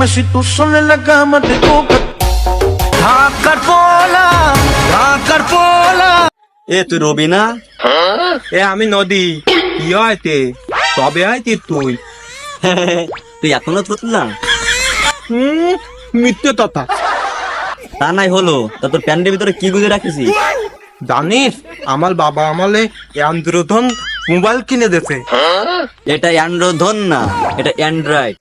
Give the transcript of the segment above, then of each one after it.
La cama te toca. ঢাকার পোলা ঢাকার পোলা এ তুই রবি না এ আমি নদী কি হয়তে তবে হয়তি তুই তুই এখনও থুতলা হুম মিথ্যে তথা তা নাই হলো তা তোর প্যান্টের ভিতরে কি গুজে রাখিস জানিস আমার বাবা আমালে অ্যান্ড্রোধন মোবাইল কিনে দেছে এটা অ্যান্ড্রোধন না এটা অ্যান্ড্রয়েড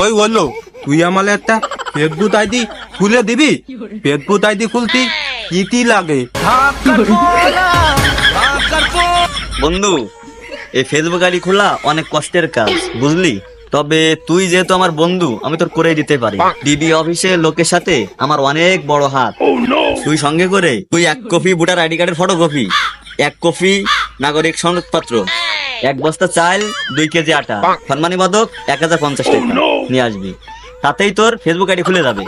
ওই বলল তুই আমালে একটা ফেসবুক আইডি খুলে দিবি? ফেসবুক আইডি খুলতি কি কি লাগে? বন্ধু এই ফেসবুক আইডি খোলা অনেক কষ্টের কাজ বুঝলি? তবে তুই যেহেতু আমার বন্ধু আমি তোর করে দিতে পারি। ডিবি অফিসে লোকের সাথে আমার অনেক বড় হাত। তুই সঙ্গে করে তুই এক কপি ভোটার আইডি কার্ডের ফটোকপি এক কপি নাগরিক সনদপত্র এক বস্তা চাল দুই কেজি আটা। সম্মানী বাদক এক হাজার পঞ্চাশ টাকা নিয়ে আসবি। তাতেই তোর ফেসবুক আইডি খুলে যাবে।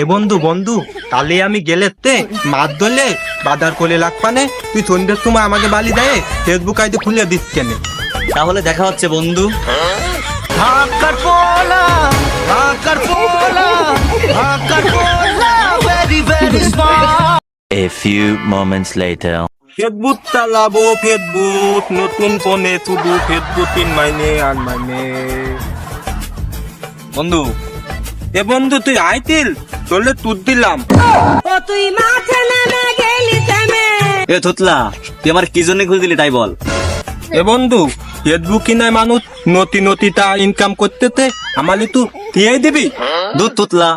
এ বন্ধু বন্ধু তাহলে আমি গেলে তে মাছ ধরলে বাজার করে লাগপানে তুই সন্ধ্যের সময় আমাকে বালি দেয় ফেসবুক আইডি খুলে দিস কেন। তাহলে দেখা হচ্ছে বন্ধু। ঢাকার পোলা ঢাকার পোলা ঢাকার পোলা। A few moments later. Facebook চালাবো ফেসবুক নতুন ফোনে শুধু ফেসবুক তিন মাইনে আর মাইনে বন্ধু এ বন্ধু তুই আইতিল? চলে তুই দিলাম। ও তুই মাঠে নেমে গেলি থেমে এ থুতলা তুই আমার কি জন্য খুঁজ দিলি তাই বল। এ বন্ধু ফেসবুক কিনায় মানুষ নতি নতিটা ইনকাম করতেতে আমালি তুই দিয়ে দিবি। দুধ তুতলা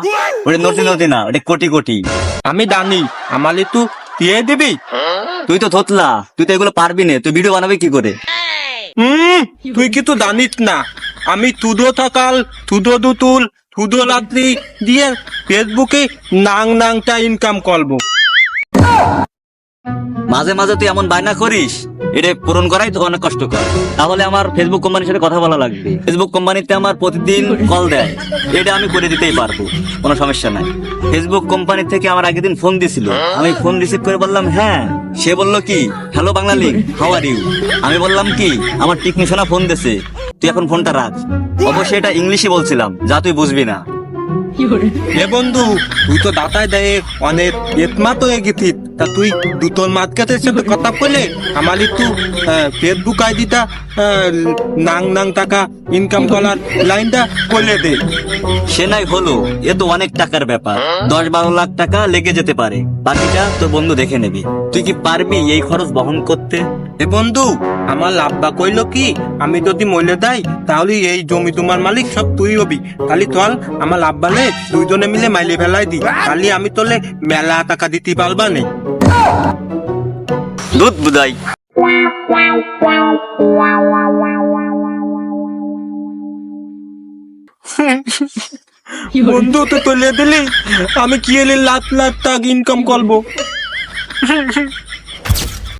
ওটা নটি নটি না ওটা কোটি কোটি। আমি দানি আমালি তু দিয়ে দিবি? তুই তো থতলা তুই তো এগুলো পারবি না তুই ভিডিও বানাবি কি করে? হুম তুই কিন্তু জানিস না? আমি তুদো থাকাল তুদো দুতুল তুদো রাত্রি দিয়ে ফেসবুকে নাং নাংটা ইনকাম করব। মাঝে মাঝে তুই এমন বায়না করিস, এটা পূরণ করাই তো অনেক কষ্টকর। তাহলে আমার ফেসবুক কোম্পানির সাথে কথা বলা লাগবে। ফেসবুক কোম্পানিতে আমার প্রতিদিন কল দেয়। এটা আমি করে দিতেই পারব। কোনো সমস্যা নাই। ফেসবুক কোম্পানি থেকে আমার আগের দিন ফোন দিছিল। আমি ফোন রিসিভ করে বললাম হ্যাঁ। সে বলল কি hello Bangla link how are you আমি বললাম কি, আমার টেকনিশিয়ানা ফোন দিছে তুই এখন ফোনটা রাখ। অবশ্যই এটা ইংলিশে বলছিলাম, যা তুই বুঝবি না। এ বন্ধু, তুই তো দাতায় দেয় অনেক এতমা তো গেছিস। তা তুই দুটোর মাঝখাতের সাথে কথা বলে আমালি তু ফেসবুক আইডিটা নাং নাং টাকা ইনকাম করার লাইনটা করে দে সে নাই হলো এ তো অনেক টাকার ব্যাপার দশ বারো লাখ টাকা লেগে যেতে পারে বাকিটা তোর বন্ধু দেখে নেবি তুই কি পারবি এই খরচ বহন করতে এ বন্ধু আমার লাভবা কইলো কি আমি যদি মলে দেয় তাহলে এই জমি তোমার মালিক সব তুই হবি তাহলে চল আমার লাভবানে দুইজনে মিলে মাইলে ফেলাই দি তাহলে আমি তোলে মেলা টাকা দিতে পারবা নেই দুধ বুদাই বন্ধু তো তুলে দিলি? আমি কি এলে লাখ লাখ টাকা ইনকাম করব?